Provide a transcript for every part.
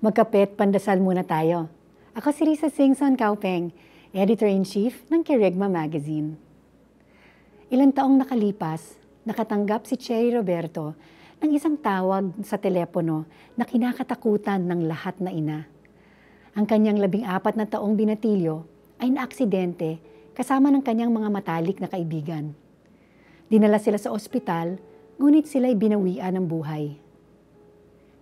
Magkapit, pandasal muna tayo. Ako si Risa Singson Kaupeng, Editor-in-Chief ng Kirigma Magazine. Ilang taong nakalipas, nakatanggap si Cherry Roberto ng isang tawag sa telepono na kinakatakutan ng lahat na ina. Ang kanyang labing apat na taong binatilyo ay naaksidente kasama ng kanyang mga matalik na kaibigan. Dinala sila sa ospital, ngunit sila'y binawian ng buhay.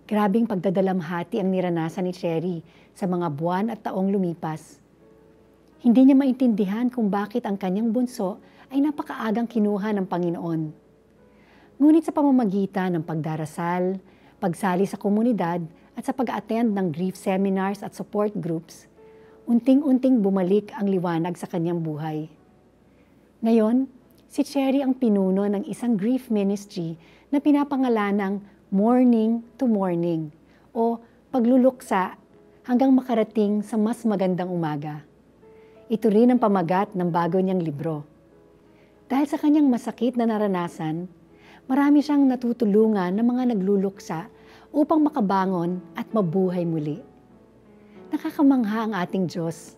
Grabing pagdadalamhati ang niranasan ni Cherry sa mga buwan at taong lumipas. Hindi niya maintindihan kung bakit ang kanyang bunso ay napakaagang kinuha ng Panginoon. Ngunit sa pamamagitan ng pagdarasal, pagsali sa komunidad at sa pag-attend ng grief seminars at support groups, unting-unting bumalik ang liwanag sa kanyang buhay. Ngayon, si Cherry ang pinuno ng isang grief ministry na pinapangalanang morning to morning o pagluluksa hanggang makarating sa mas magandang umaga. Ito rin ang pamagat ng bago niyang libro. Dahil sa kanyang masakit na naranasan, marami siyang natutulungan ng mga nagluluksa upang makabangon at mabuhay muli. Nakakamangha ang ating Diyos.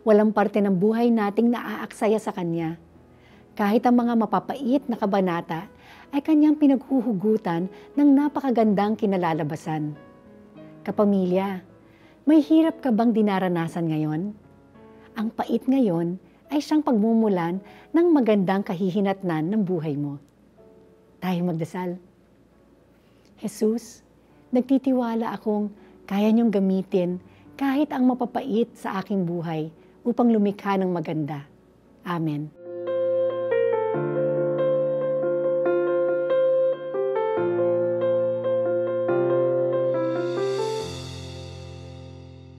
Walang parte ng buhay nating naaaksaya sa Kanya. Kahit ang mga mapapait na kabanata ay kanyang pinaghuhugutan ng napakagandang kinalalabasan. Kapamilya, may hirap ka bang dinaranasan ngayon? Ang pait ngayon ay siyang pagmumulan ng magandang kahihinatnan ng buhay mo. Tayo magdasal. Jesus, nagtitiwala akong kaya niyong gamitin kahit ang mapapait sa aking buhay upang lumikha ng maganda. Amen.